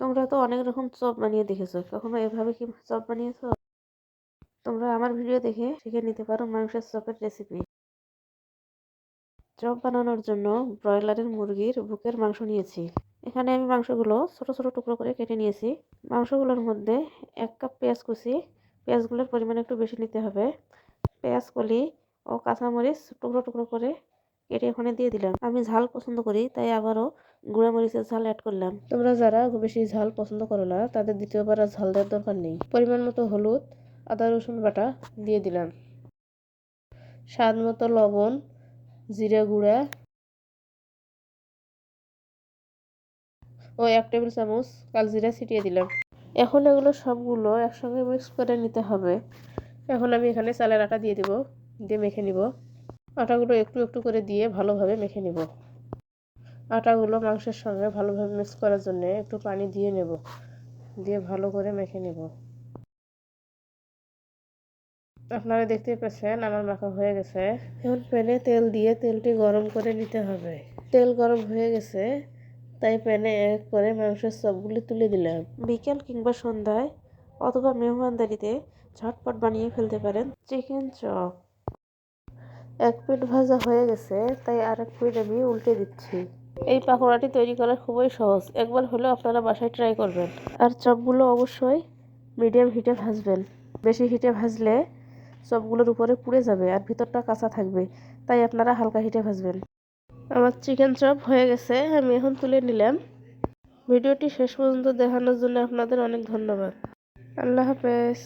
তোমরা তো অনেক রকম চপ বানিয়ে দেখেছ। কখনো এভাবে কি চপ বানিয়েছো? তোমরা আমার ভিডিও দেখে শিখে নিতে পারো মাংসের চপের রেসিপি চপ বানানোর জন্য ব্রয়লারের মুরগির বুকের মাংস নিয়েছি। এখানে আমি মাংসগুলো ছোট ছোট টুকরো করে কেটে নিয়েছি। মাংসগুলোর মধ্যে এক কাপ পেঁয়াজ কুচি, পেঁয়াজগুলোর পরিমাণ একটু বেশি নিতে হবে। পেঁয়াজ, কলি ও কাঁচামরিচ টুকরো টুকরো করে কেটে ওখানে দিয়ে দিলাম। আমি ঝাল পছন্দ করি, তাই আবারও গুঁড়া মরিচের ঝাল অ্যাড করলাম। তোমরা যারা বেশি ঝাল পছন্দ করো না, তাদের দ্বিতীয়বার আর ঝাল দেওয়ার দরকার নেই। পরিমাণ মতো হলুদ, আদা, রসুন বাটা দিয়ে দিলাম। স্বাদ মতো লবণ, জিরা গুঁড়া ও এক টেবিল চামচ কালজিরা ছিটিয়ে দিলাম। এখন এগুলো সবগুলো একসঙ্গে মিক্স করে নিতে হবে। এখন আমি এখানে চালের আটা দিয়ে দেবো, দিয়ে মেখে নিব। আটাগুলো একটু একটু করে দিয়ে ভালোভাবে মেখে নিব। আটাগুলো মাংসের সঙ্গে ভালোভাবে মিক্স করার জন্য একটু পানি দিয়ে নেব। দিয়ে ভালো করে মেখে নেব। আপনারা দেখতেই পাচ্ছেন আমার মাখা হয়ে গেছে। এখন প্যানে তেল দিয়ে তেলটি গরম করে নিতে হবে। তেল গরম হয়ে গেছে, তাই প্যানে এক করে মাংসের চপগুলি তুলে দিলাম। বিকেল কিংবা সন্ধ্যায় অথবা মেহমানদারিতে ঝটপট বানিয়ে ফেলতে পারেন চিকেন চপ। এক প্লেট ভাজা হয়ে গেছে, তাই আর এক প্লেট আমি উল্টে দিচ্ছি। এই পাকোড়াটি তৈরি করা খুবই সহজ। একবার হলেও আপনারা বাসায় ট্রাই করবেন। আর চপগুলো অবশ্যই মিডিয়াম হিটে ভাজবেন। বেশি হিটে ভাজলে চপগুলোর উপরে পুড়ে যাবে আর ভিতরটা কাঁচা থাকবে। তাই আপনারা হালকা হিটে ভাজবেন। আমার চিকেন চপ হয়ে গেছে। আমি এখন তুলে নিলাম। ভিডিওটি শেষ পর্যন্ত দেখানোর জন্য আপনাদের অনেক ধন্যবাদ। আল্লাহ হাফেজ।